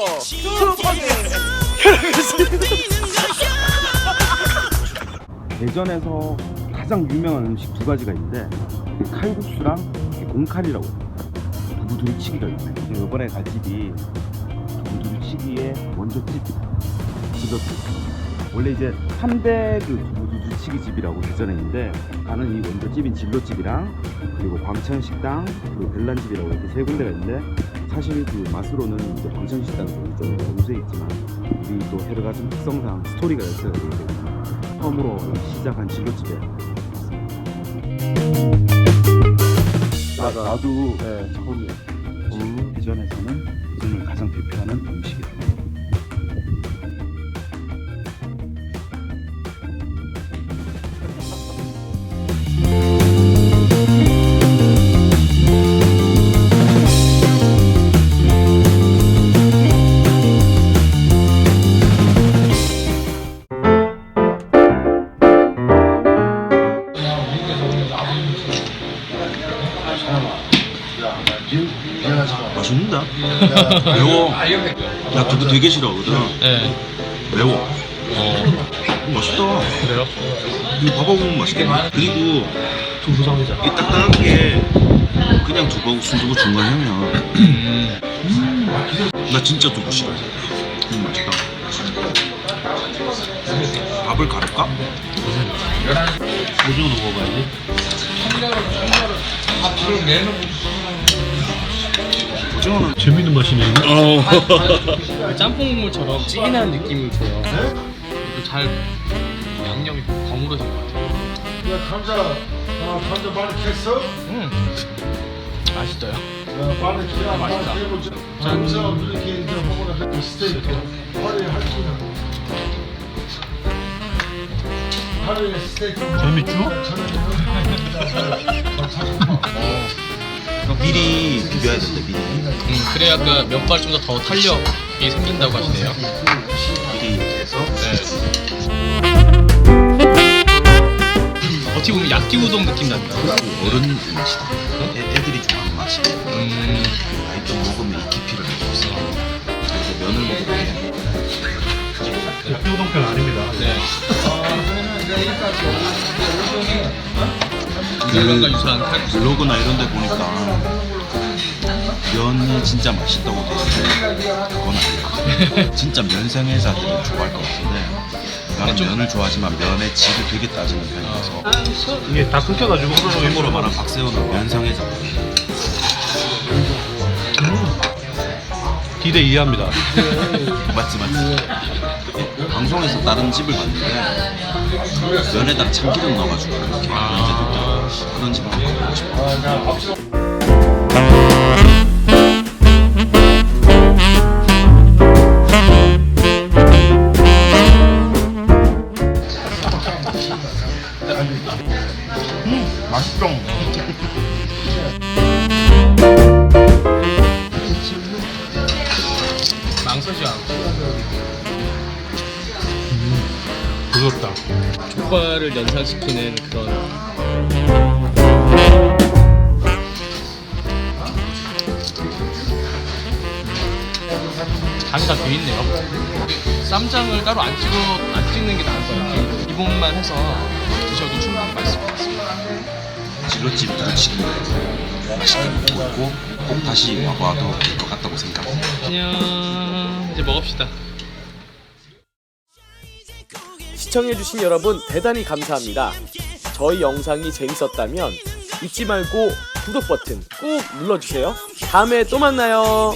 대전에서 가장 유명한 음식 두 가지가 있는데 그 칼국수랑 해요. 두부두루치기가 있네. 이번에 갈 집이 두부두루치기의 원조집 디저트. 원래 이제 3대 그 두부두루치기 집이라고 대전에 있는데 가는 이 원조집인 진로집이랑 그리고 광천식당 그리고 별난집이라고 이렇게 세 군데가 있는데 사실 그 맛으로는 이제 광천식당이 좀 우세 있지만 우리 또 헤르가 좀 특성상 스토리가 있어야 되기 때문에 처음으로 시작한 진로집에 맞아. 나도 네. 대전에 맛있는다. 매워. 나 두부 되게 싫어하거든. 네. 매워. 어. 맛있다. 그래요? 이거 밥하고 먹으면 맛있겠네. 그리고 두부 상이자. 이 딱딱한 게 그냥 두부하고 순두부 중간형이야. 음. 나 진짜 두부 싫어해. 음, 맛있다. 밥을 가를까? 오징어도 먹어봐야지. 오징어는 재밌는 맛이네. 어. 짬뽕 국물처럼 찐한 느낌이 들어요. 그리고 잘 양념이 버무려진 것 같아요. 야, 감자, 아, 감자 많이 캤어? 음, 맛있어요. 야, 많이 키워, 맛있다. 감자 이렇게 이제 먹으면 스테이크, 허리 할수 있는. 하루에 스테이크. 재밌죠? 미리 비벼야 된대, 미리. 음, 그래야 그 면발 좀더더 탄력이 생긴다고 하시네요. 네. 어떻게 보면 야끼 우동 느낌 난다. 어른 맛이다. 애, 애들이 좋아하는 맛이야. 음, 나이 좀 먹으면 이 깊이를 알수 있어. 그래서 면을 먹어볼게. 약비우동 편 아닙니다. 네. 일본과 유사한 칼국수. 블로그나 이런 데 보니까 면이 진짜 맛있다고 돼 있는데 그건 아니야. 진짜 면생애자들은 좋아할 것 같은데 나는 좀- 면을 좋아하지만 면의 질을 되게 따지는 편이라서 이게 다 끊겨가지고 참고로 말하면 박세호는 면상애자거든. 기대 이해합니다. 맞지 맞지. 방송에서 다른 집을 봤는데 면에다가 참기름 넣어가지고 이렇게 아. 그런 집 한번 가보고 싶어. 맛있죠? 망설이지 않고 부드럽다. 족발을 연상시키는 그런 간이 다 돼 있네요. 쌈장을 따로 안 찍어 안 찍는 게 나을 것 같아요. 기본만 해서 드셔도 충분히 맛있을 것 같습니다. 진로집 두루치기 맛있게 먹고 있고 꼭 다시 와봐도 될 것 같다고 생각해. 안녕. 이제 먹읍시다. 시청해주신 여러분 대단히 감사합니다. 저희 영상이 재밌었다면 잊지 말고 구독 버튼 꾹 눌러주세요. 다음에 또 만나요.